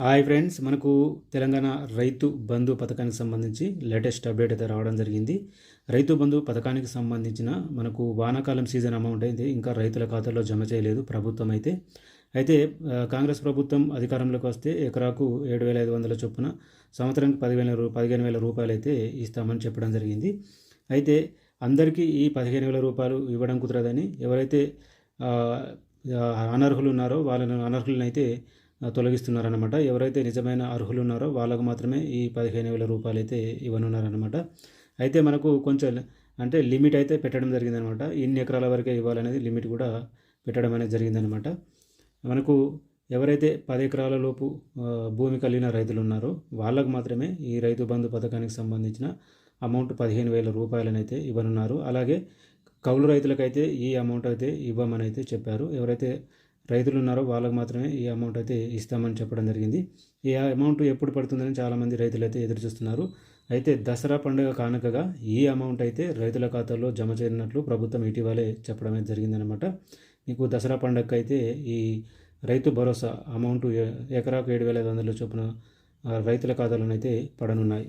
Hi friends మనకు తెలంగాణ రైతు బంధు పథకానికి సంబంధించి లేటెస్ట్ అప్డేట్ అయితే రావడం జరిగింది. రైతు బంధు పథకానికి సంబంధించిన మనకు వానాకాలం సీజన్ అమౌంట్ అయితే ఇంకా రైతుల ఖాతాలో జమ చేయలేదు ప్రభుత్వం అయితే. అయితే కాంగ్రెస్ ప్రభుత్వం అధికారంలోకి వస్తే ఎకరాకు ఏడు వేల ఐదు వందల చొప్పున సంవత్సరానికి పదివేల రూ పదిహేను వేల రూపాయలు అయితే ఇస్తామని చెప్పడం జరిగింది. అయితే అందరికీ ఈ పదిహేను వేల రూపాయలు ఇవ్వడం కుదరదని ఎవరైతే అనర్హులు ఉన్నారో వాళ్ళ అనర్హులను అయితే తొలగిస్తున్నారనమాట ఎవరైతే నిజమైన అర్హులు ఉన్నారో వాళ్ళకు మాత్రమే ఈ పదిహేను వేల రూపాయలు అయితే ఇవ్వనున్నారనమాట అయితే మనకు కొంచెం అంటే లిమిట్ అయితే పెట్టడం జరిగిందనమాట ఇన్ని ఎకరాల వరకే ఇవ్వాలనేది లిమిట్ కూడా పెట్టడం అనేది జరిగిందనమాట మనకు ఎవరైతే పది ఎకరాల లోపు భూమి కలిగిన రైతులు ఉన్నారో వాళ్ళకు మాత్రమే ఈ రైతు బంధు పథకానికి సంబంధించిన అమౌంట్ పదిహేను వేల రూపాయలనైతే అయితే ఇవ్వనున్నారు. అలాగే కౌలు రైతులకైతే ఈ అమౌంట్ అయితే ఇవ్వమని అయితే చెప్పారు. ఎవరైతే రైతులు ఉన్నారో వాళ్ళకు మాత్రమే ఈ అమౌంట్ అయితే ఇస్తామని చెప్పడం జరిగింది. ఈ అమౌంట్ ఎప్పుడు పడుతుందని చాలామంది రైతులు అయితే ఎదురు చూస్తున్నారు. అయితే దసరా పండుగ కానుకగా ఈ అమౌంట్ అయితే రైతుల ఖాతాలో జమ చేరినట్లు ప్రభుత్వం ఇటీవలే చెప్పడం అయితే జరిగిందనమాట మీకు దసరా పండుగ అయితే ఈ రైతు భరోసా అమౌంట్ ఎకరాకు ఏడు వేల ఐదు వందల చొప్పున రైతుల ఖాతాలోనైతే పడనున్నాయి.